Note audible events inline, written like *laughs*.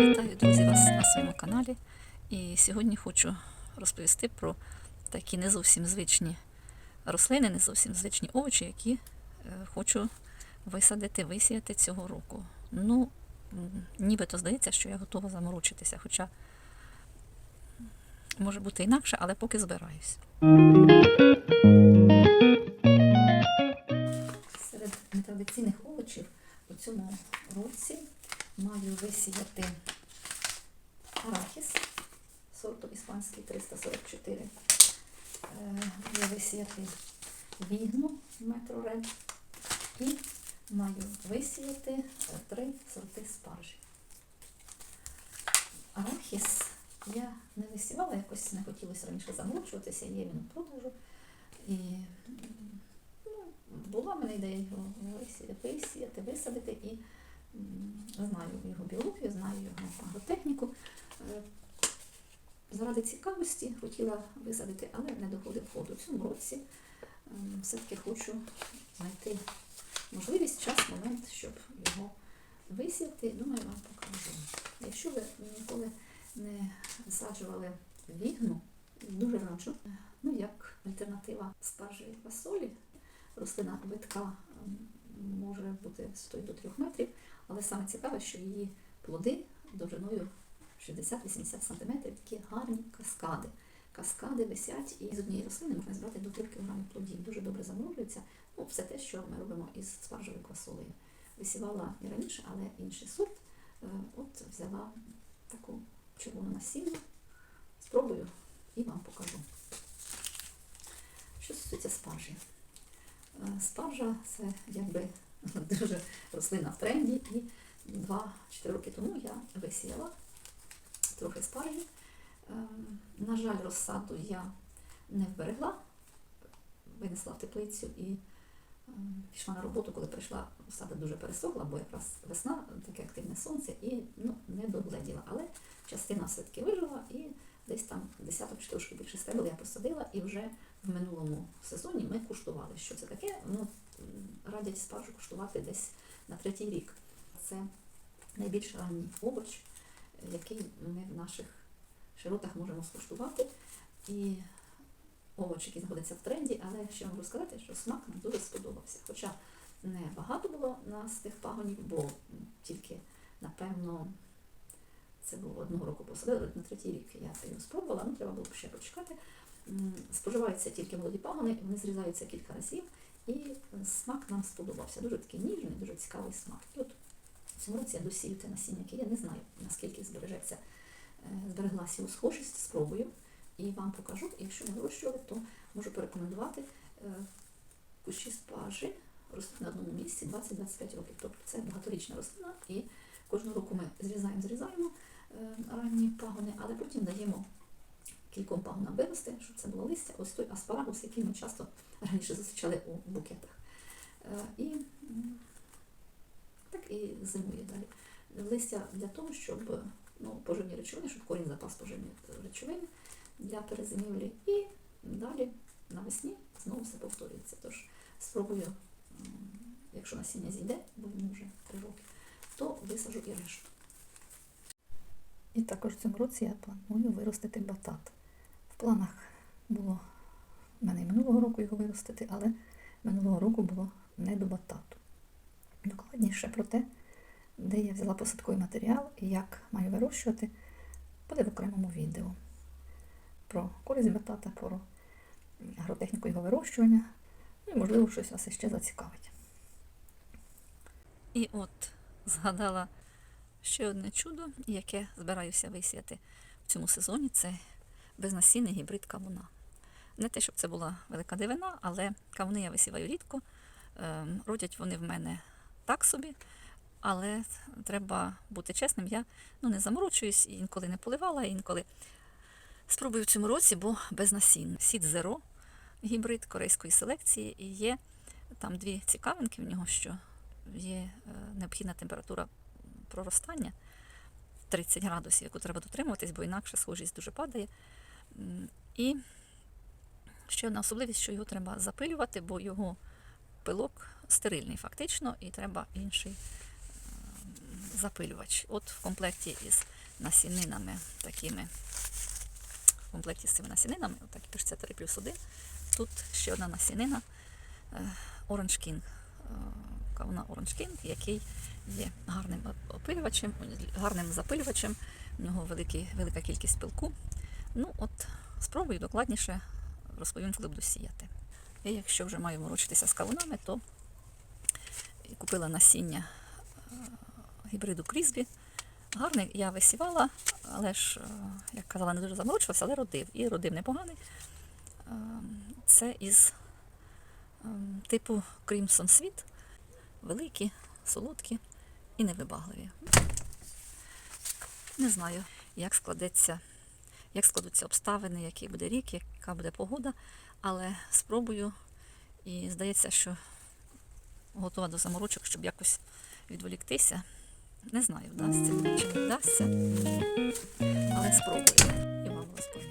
Вітаю, друзі, вас на своєму каналі. І сьогодні хочу розповісти про такі не зовсім звичні рослини, не зовсім звичні овочі, які е, хочу висадити, висіяти цього року. Ну, нібито здається, що я готова заморочитися, хоча може бути інакше, але поки збираюсь. Іспанський 344. Е, Маю висіяти вігну метроред і маю висіяти е, три сорти спаржі. Арахіс я не висівала, якось не хотілося раніше замовчуватися, є він у продажу. І ну, була в мене ідея його висіяти, висадити і знаю його біологію, знаю його агротехніку. Заради цікавості хотіла висадити, але не доходив ходу. У цьому році ем, все-таки хочу знайти можливість, час, момент, щоб його висіяти. Думаю, вам покажу. Якщо ви ніколи не висаджували вігну, дуже раджу. Ну, як альтернатива спаржі фасолі, рослина витка ем, може бути 100 до 3 метрів, але саме цікаве, що її плоди довжиною 60-80 см, такі гарні каскади. Каскади висять, і з однієї рослини можна збирати до 3 кг плодів. Дуже добре заморожується. Ну, все те, що ми робимо із спаржевою квасолею. Висівала і раніше, але інший сорт. Е, От взяла таку червону насіння. Спробую і вам покажу. Що стосується спаржі? Е, Спаржа це якби *laughs* дуже рослина в тренді, і 2-4 роки тому я висіяла трохи спаржі. Е, На жаль, розсаду я не вберегла, винесла в теплицю і е, пішла на роботу, коли прийшла, розсада дуже пересохла, бо якраз весна, таке активне сонце, і ну, не догледіла. Але частина все-таки вижила, і десь там десяток чи трошки більше стебел я посадила, і вже в минулому сезоні ми куштували, що це таке. Ну, радять спаржу куштувати десь на третій рік. Це найбільш ранній овоч, який ми в наших широтах можемо скуштувати. І овоч, який знаходиться в тренді, але ще можу сказати, що смак нам дуже сподобався. Хоча не багато було нас тих пагонів, бо тільки, напевно, це було одного року посадили, на третій рік я його спробувала, ну треба було ще почекати. Споживаються тільки молоді пагони, вони зрізаються кілька разів, і смак нам сподобався. Дуже такий ніжний, дуже цікавий смак. І от в цьому році я досію те насіння, яке я не знаю, наскільки збережеться, е, збереглася його схожість, спробую і вам покажу. Якщо не вирощували, то можу порекомендувати е, кущі спаржі ростуть на одному місці 20-25 років. Тобто це багаторічна рослина, і кожного року ми зрізаємо, зрізаємо е, ранні пагони, але потім даємо кільком пагонам вирости, щоб це було листя. Ось той аспарагус, який ми часто раніше зустрічали у букетах. І і зимує далі. Листя для того, щоб ну, поживні речовини, щоб корінь запас поживних речовин для перезимівлі. І далі навесні знову все повторюється. Тож спробую, якщо насіння зійде, бо йому вже три роки, то висажу і решту. І також в цьому році я планую виростити батат. В планах було в мене і минулого року його виростити, але минулого року було не до батату. Докладніше про те, де я взяла посадковий матеріал і як маю вирощувати, буде в окремому відео. Про користь батата, про агротехніку його вирощування, ну і, можливо, щось вас іще зацікавить. І от згадала ще одне чудо, яке збираюся висіяти в цьому сезоні, це безнасінний гібрид кавуна. Не те, щоб це була велика дивина, але кавуни я висіваю рідко. Ем, Родять вони в мене так собі, але треба бути чесним, я ну, не заморочуюсь, інколи не поливала, інколи спробую в цьому році, бо без насіння. Сід зеро гібрид корейської селекції, і є там дві цікавинки в нього, що є е, необхідна температура проростання 30 градусів, яку треба дотримуватись, бо інакше схожість дуже падає. І ще одна особливість, що його треба запилювати, бо його пилок стерильний фактично, і треба інший ем, запилювач. От в комплекті із насінинами такими. В комплекті з цими насінинами, отак пишеться 3 плюс 1. Тут ще одна насінина е, Orange King. е, Кавуна Orange King, який є гарним опилювачем, гарним запилювачем. У нього великий, велика кількість пилку. Ну, от спробую докладніше розповім, коли буду сіяти. І якщо вже маю морочитися з кавунами, то купила насіння е, гібриду Крізбі. Гарний я висівала, але ж, е, як казала, не дуже заморочувався, але родив. І родив непоганий. Е, Це із е, типу Crimson Sweet. Великі, солодкі і невибагливі. Не знаю, як складеться, як складуться обставини, який буде рік, яка буде погода, але спробую і здається, що готова до заморочок, щоб якось відволіктися. Не знаю, вдасться чи не вдасться, але спробую і вам розповім.